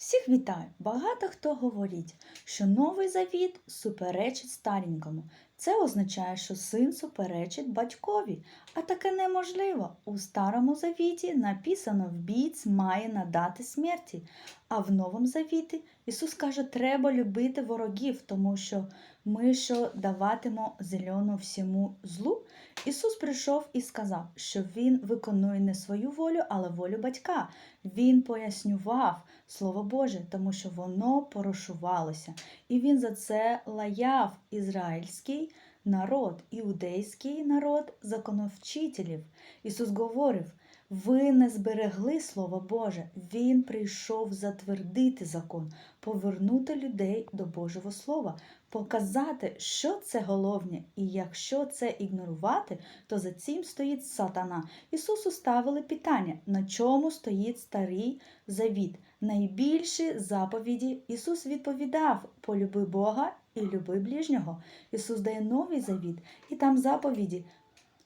Всіх вітаю! Багато хто говорить, що новий завіт суперечить старенькому. Це означає, що син суперечить батькові, а таке неможливо. У старому завіті написано вбійць має надати смерті. А в новому завіті Ісус каже, треба любити ворогів, тому що ми що даватимо зелену всьому злу. Ісус прийшов і сказав, що Він виконує не свою волю, але волю батька. Він пояснював Слово Боже, тому що воно порушувалося. І він за це лаяв ізраїльський народ, іудейський народ законовчителів. Ісус говорив: ви не зберегли Слово Боже. Він прийшов затвердити закон, повернути людей до Божого Слова, показати, що це головне, і якщо це ігнорувати, то за цим стоїть сатана. Ісусу ставили питання, на чому стоїть старий завіт. Найбільші заповіді Ісус відповідав: полюби Бога і люби ближнього. Ісус дає новий завіт, і там заповіді: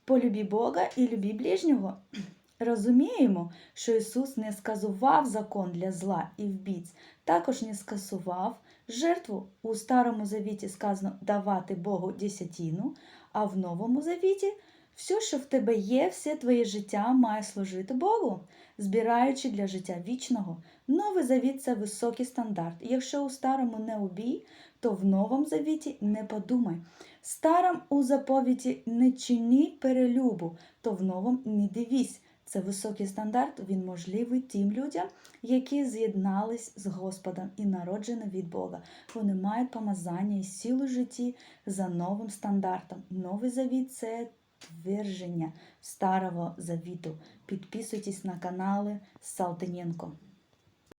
полюбі Бога і любі ближнього. Розуміємо, що Ісус не сказував закон для зла і вбійць, також не скасував жертву. У Старому Завіті сказано давати Богу десятину, а в Новому Завіті все, що в тебе є, все твоє життя має служити Богу, збираючи для життя вічного. Новий завіт це високий стандарт. Якщо у старому не убій, то в новому завіті не подумай. Старом у заповіті не чини перелюбу, то в новому не дивись. Це високий стандарт, він можливий тим людям, які з'єднались з Господом і народжені від Бога. Вони мають помазання і силу в житті за новим стандартом. Новий завіт це твердження старого завіту. Підписуйтесь на канали Салтиненко.